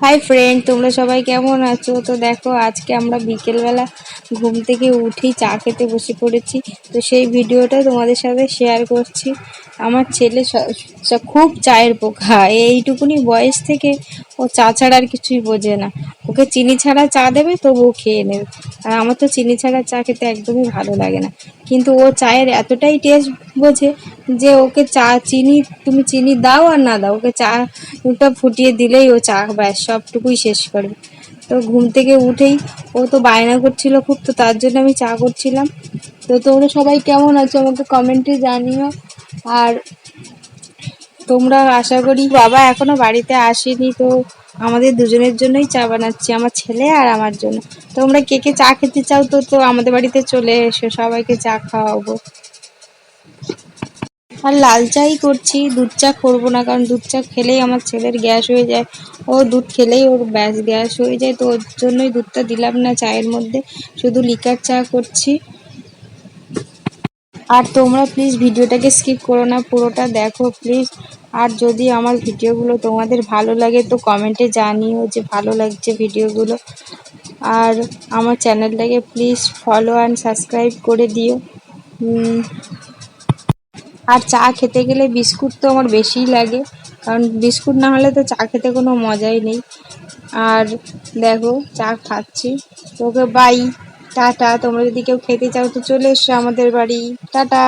Hi friend তোমরা সবাই কেমন আছো? তো দেখো আজকে আমরা বিকেলবেলা ঘুম থেকে উঠেই চা খেতে বসে পড়েছি। তো সেই ভিডিওটা তোমাদের সাথে শেয়ার করছি। আমার ছেলে খুব চায়ের পোকা। এইটুকুনি বয়স থেকে ও চা ছাড়া আর কিছুই বোঝে না। ওকে চিনি ছাড়া চা দেবে তবুও খেয়ে নেবে। আর আমার তো চিনি ছাড়া চা খেতে একদমই ভালো লাগে না। কিন্তু ও চায়ের এতটাই টেস্ট বোঝে যে ওকে চা, চিনি, তুমি চিনি দাও আর না দাও। ওকে চা ওটা ফুটিয়ে দিলেই ও চা ব্যাস সবটুকুই শেষ করবে। তো ঘুম থেকে উঠেই ও তো বায়না করছিল খুব, তো তার জন্য আমি চা করছিলাম। তো তোমরা সবাই কেমন আছো আমাকে কমেন্টে জানিও। আর তোমরা আশা করি বাবা এখনও বাড়িতে আসেনি, তো আমাদের দুজনের জন্যই চা বানাচ্ছি, আমার ছেলে আর আমার জন্য। তোমরা কে কে চা খেতে চাও তো তো আমাদের বাড়িতে চলে এসো, সবাইকে চা খাওয়াবো। আর লাল চাই করছি, দুধ চা করব না, কারণ দুধ চা খেলেই আমার ছেলের গ্যাস হয়ে যায়। ও দুধ খেলেই ওর ব্যাস গ্যাস হয়ে যায়, তো ওর জন্যই দুধটা দিলাম না চায়ের মধ্যে। শুধু লিকার চা করছি। আর তোমরা প্লিজ ভিডিওটাকে স্কিপ করো না, পুরোটা দেখো প্লিজ আর যদি আমার ভিডিওগুলো তোমাদের ভালো লাগে, তো কমেন্টে জানিও যে ভালো লাগছে ভিডিওগুলো। আর আমার চ্যানেলটাকে প্লিজ ফলো অ্যান্ড সাবস্ক্রাইব করে দিও। আর চা খেতে গেলে বিস্কুট তো আমার বেশিই লাগে। কারণ বিস্কুট না হলে তো চা খেতে কোনো মজাই নেই। আর দেখো, চা খাচ্ছি। তোকে বাই টাটা। তোমরা যদি কেউ খেতে চাও তো চলে এসো আমাদের বাড়ি। টাটা।